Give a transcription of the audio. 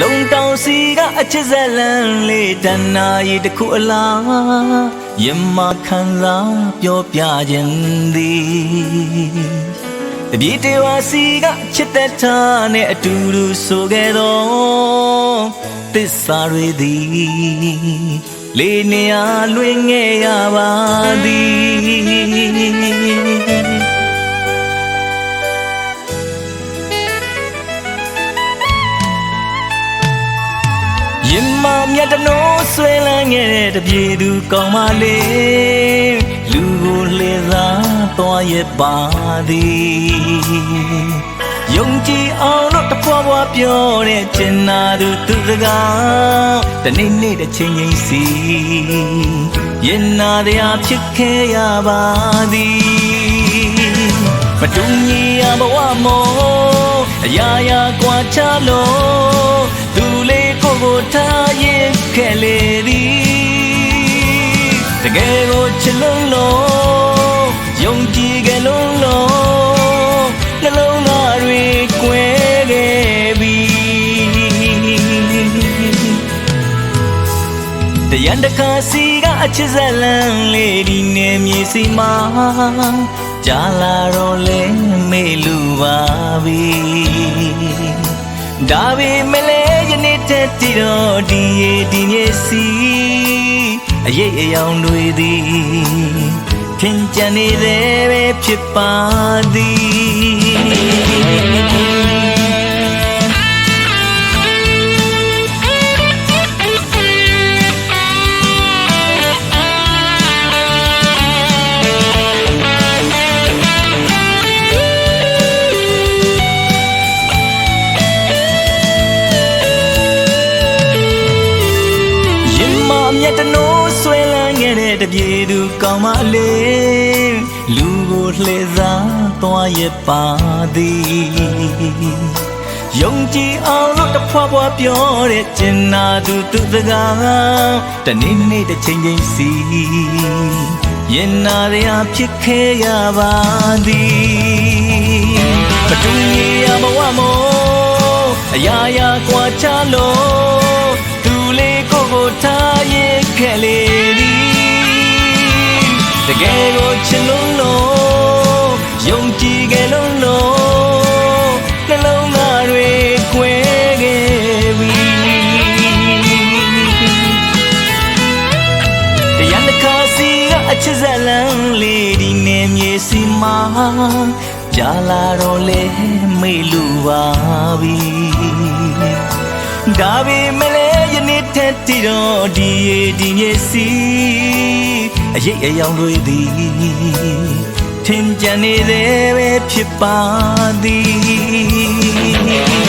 လုံးတောင်စီကအချစ်ဇလန်လေးတဏှာရီတစ်ခုအလားယမခံစားပြောပြခြင်းသည်တပြေတေဝါစီကချစ်တဲ့ထားနဲ့အတူတူဆိုခဲ့တော့သစ္စာတွေသည်လေးနေရာလွင်ငယ်ရပါသည် မမြတ်တနိုးဆွဲလန်းခဲ့တဲ့တပြေသူကောင်းမလေးလူကိုလှည့်စားသွားရပါသည်ယုံကြည်အောင်လို့တဖွာဖွာပြောတဲ့ကျင်နာသူသူစကားတနေ့နေ့တစ်ချိန်ချင်းစီရင်နာတရားဖြစ်ခဲ့ရပါသည်မတူညီရဘဝမောအရာရာကွာချလို့သူလေး ကိုကိုထားရင်ခဲ့လေသည်တကယ်ကိုချစ်လုံးလို့ယုံကြည်ကြလုံးလို့နှလုံးသားတွေကွဲခဲ့ပြီတရန်တခါစီကအချစ်ဇလန်လေးဒီနေမြေစီမှာကြာလာတော့လဲမေ့လူပါပြီဒါပေမဲ့ လေယနေ့တည်းတီတော့ဒီရေဒီမြေစီအရေးအယောင်တွေသည်ထင်ကြံနေတဲ့ပဲဖြစ်ပါသည် မမြတ်တနိုးဆွဲလန်းခဲ့တဲ့တပြေသူကောင်းမလေးလူကိုလှည့်စားသွားရပါသည်ယုံကြည်အောင်လို့တဖွာဖွာပြောတဲ့ကျင်နာသူသူစကားတနေ့နေ့တစ်ချိန်ချင်းစီရင်နာရဖြစ်ခဲ့ရပါသည်ပတူညီရမဝမောအရာရာကွာချလို့သူလေးကိုကို ထားရင်ခဲ့လေသည်တကယ်ကိုချစ်လုံးလို့ယုံကြည်ကြလုံးလို့နှလုံးသားတွေကွဲခဲ့ပြီတရန်တခါစီကအချစ်ဇလန်လေးဒီနေမြေစီမှာကြာလာတော့လေမေ့လူပါပြီဒါပေမဲ့လေယနေ့ ထက်တီတော့ဒီရေဒီမြေစီအရေးအယောင်တွေသည်ထင်ကြံနေသေးပဲဖြစ်ပါသည်